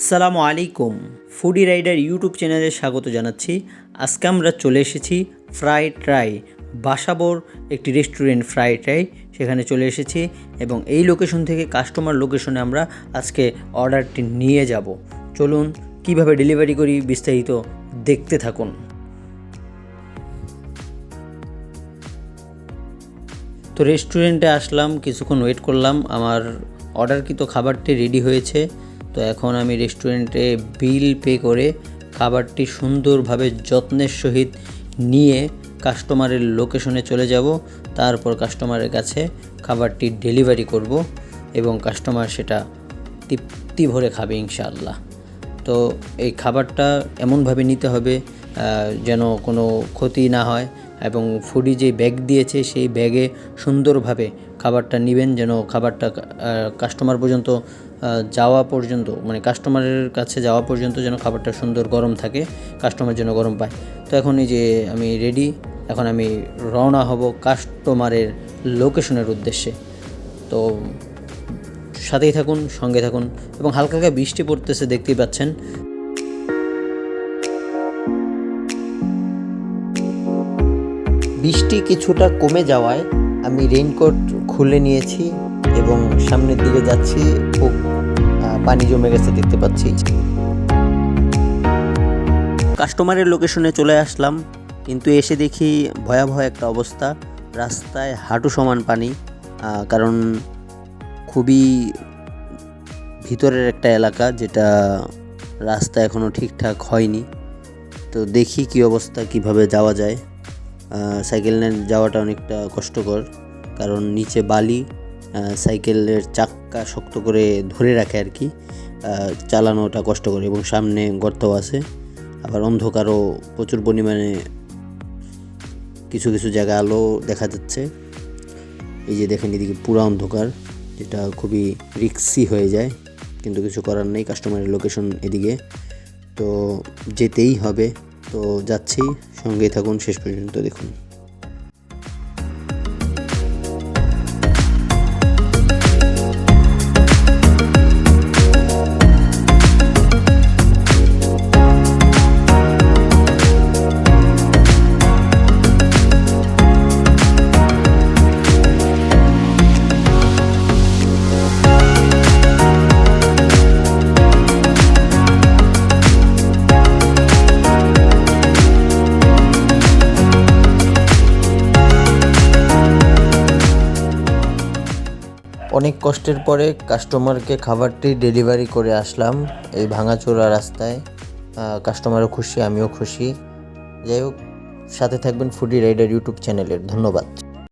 আসসালামু আলাইকুম। Foodie rider YouTube চ্যানেলে স্বাগত জানাচ্ছি। আজকে আমরা চলে এসেছি ফ্রাই ট্রাই বাসাবোর একটি রেস্টুরেন্ট ফ্রাই ট্রাই সেখানে চলে এসেছি এবং এই লোকেশন থেকে কাস্টমার লোকেশনে আমরা আজকে অর্ডারটি নিয়ে যাব। চলুন কীভাবে ডেলিভারি করি বিস্তারিত দেখতে থাকুন। তো রেস্টুরেন্টে আসলাম, কিছুক্ষণ ওয়েট করলাম, আমার অর্ডারকৃত খাবারটি রেডি হয়েছে। তো এখন আমি রেস্টুরেন্টে বিল পে করে খাবারটি সুন্দরভাবে যত্নের সহিত নিয়ে কাস্টমারের লোকেশনে চলে যাব। তারপর কাস্টমারের কাছে খাবারটি ডেলিভারি করব এবং কাস্টমার সেটা তৃপ্তি ভরে খাবে ইনশাআল্লাহ। তো এই খাবারটা এমনভাবে নিতে হবে যেন কোনো ক্ষতি না হয় এবং ফুডি যে ব্যাগ দিয়েছে সেই ব্যাগে সুন্দরভাবে খাবারটা নেবেন, যেন খাবারটা কাস্টমার পর্যন্ত যাওয়া পর্যন্ত মানে কাস্টমারের কাছে যাওয়া পর্যন্ত যেন খাবারটা সুন্দর গরম থাকে কাস্টমার যেন গরম পায়। তো এখন এই যে আমি রেডি এখন আমি রওনা হব কাস্টমারের লোকেশনের উদ্দেশ্যে। তো সাথেই থাকুন, সঙ্গে থাকুন এবং হালকা হালকা বৃষ্টি পড়তেছে, দেখতেই পাচ্ছেন। বৃষ্টি কিছুটা কমে যাওয়ায় আমি রেইনকোট খুলে নিয়েছি। এবং সামনের দিকে যাচ্ছি খুব পানি জমে গেছে দেখতে পাচ্ছি। কাস্টমারের লোকেশনে চলে আসলাম, কিন্তু এসে দেখি ভয়াবহ একটা অবস্থা। রাস্তায় হাঁটু সমান পানি কারণ খুবই ভিতরের একটা এলাকা যেটা রাস্তা এখনও ঠিকঠাক হয়নি। তো দেখি কি অবস্থা, কীভাবে যাওয়া যায়। সাইকেল নিয়ে যাওয়াটা অনেকটা কষ্টকর, কারণ নিচে বালি সাইকেলের চাক্কা শক্ত করে ধরে রাখে আর কি। চালানোটা কষ্টকর এবং সামনে গর্ত আছে। আবার অন্ধকারও প্রচুর পরিমাণে কিছু কিছু জায়গায় আলো দেখা যাচ্ছে। এই যে দেখেন এদিকে পুরো অন্ধকার, যেটা খুবই রিক্সি হয়ে যায়, কিন্তু কিছু করার নেই, কাস্টমারের লোকেশন এদিকে। তো যেতেই হবে, তো যাচ্ছি, সঙ্গেই থাকুন, শেষ পর্যন্ত দেখুন। অনেক কষ্টের পরে কাস্টমারকে খাবারটি ডেলিভারি করে আসলাম এই ভাঙাচোরা রাস্তায়। কাস্টমারও খুশি, আমিও খুশি। যাই হোক, সাথে থাকবেন ফুডি রাইডার ইউটিউব চ্যানেলের ধন্যবাদ।